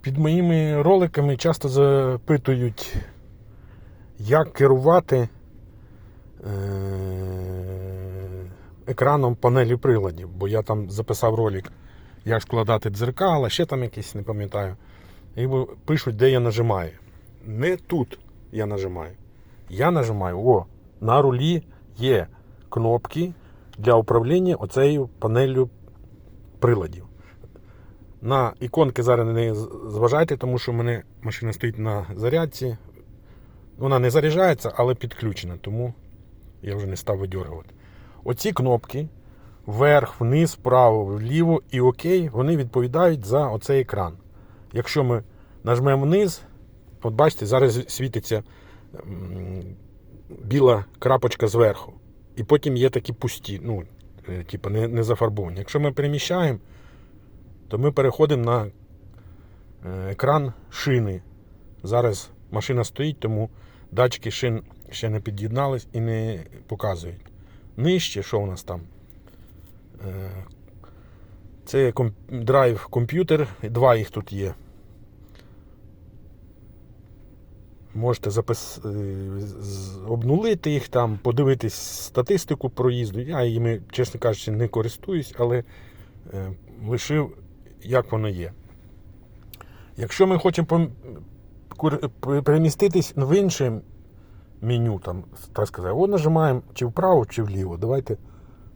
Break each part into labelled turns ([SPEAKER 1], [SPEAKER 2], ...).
[SPEAKER 1] Під моїми роликами часто запитують, як керувати е, екраном панелі приладів, бо я там записав ролик, як складати дзеркала, ще там якісь, не пам'ятаю. І пишуть, де я нажимаю. Не тут я нажимаю. Я нажимаю, о, на рулі є кнопки для управління оцею панелью приладів. На іконки зараз не зважайте, тому що в мене машина стоїть на зарядці. Вона не заряджається, але підключена, тому я вже не став видергувати. Оці кнопки вверх, вниз, вправо, вліво і ОК, вони відповідають за оцей екран. Якщо ми нажмемо вниз, от бачите, зараз світиться біла крапочка зверху. І потім є такі пусті, ну, типу, не, не зафарбовані. Якщо ми переміщаємо, то ми переходимо на е, екран шини. Зараз машина стоїть, тому датчики шин ще не під'єднались і не показують. Нижче, що у нас там? Е, Це драйв комп'ютер, два їх тут є. Можете запис... е, обнулити їх там, подивитись статистику проїзду. Я їми, чесно кажучи, не користуюсь, але лишив, як воно є. Якщо ми хочемо переміститись в інше меню, там, так сказати, от нажимаємо чи вправо, чи вліво. Давайте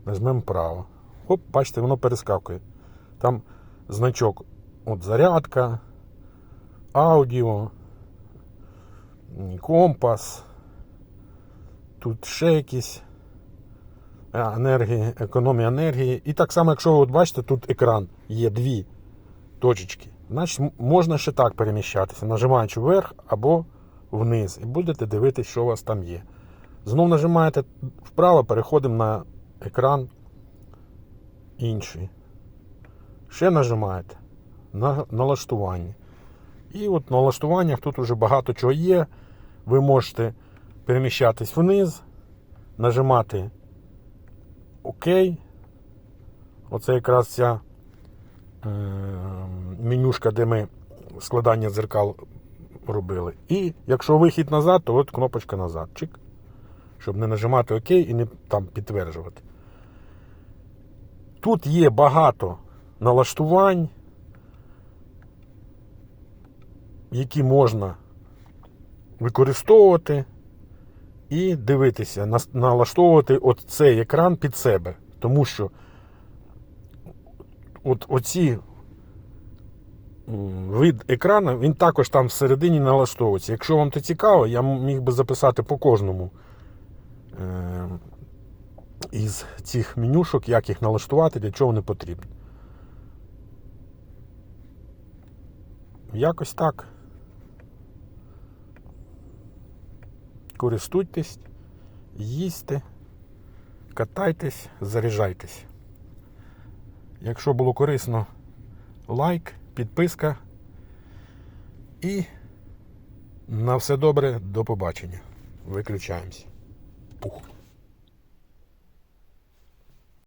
[SPEAKER 1] нажмемо вправо. Оп, бачите, воно перескакує. Там значок от зарядка, аудіо, компас. Тут ще якісь енергії, економія енергії. І так само, якщо от бачите, тут екран є дві точечки. Значить, можна ще так переміщатися, нажимаючи вверх або вниз. І будете дивитися, що у вас там є. Знов нажимаєте вправо, переходимо на екран інший. Ще нажимаєте на налаштування. І от на налаштуваннях тут вже багато чого є. Ви можете переміщатись вниз, нажимати ОК. Оце якраз ця е, менюшка, де ми складання дзеркал робили. І якщо вихід назад, то от кнопочка назад. Чик. Щоб не нажимати ОК і не там підтверджувати. Тут є багато налаштувань, які можна використовувати і дивитися, налаштовувати от цей екран під себе. Тому що от оці вид екрану, він також там всередині налаштовується. Якщо вам це цікаво, я міг би записати по кожному е, із цих менюшок, як їх налаштувати, для чого вони потрібні. Якось так. Користуйтесь, їсти, катайтесь, заряджайтесь. Якщо було корисно, лайк, підписка. І на все добре, до побачення. Виключаємось. Пух.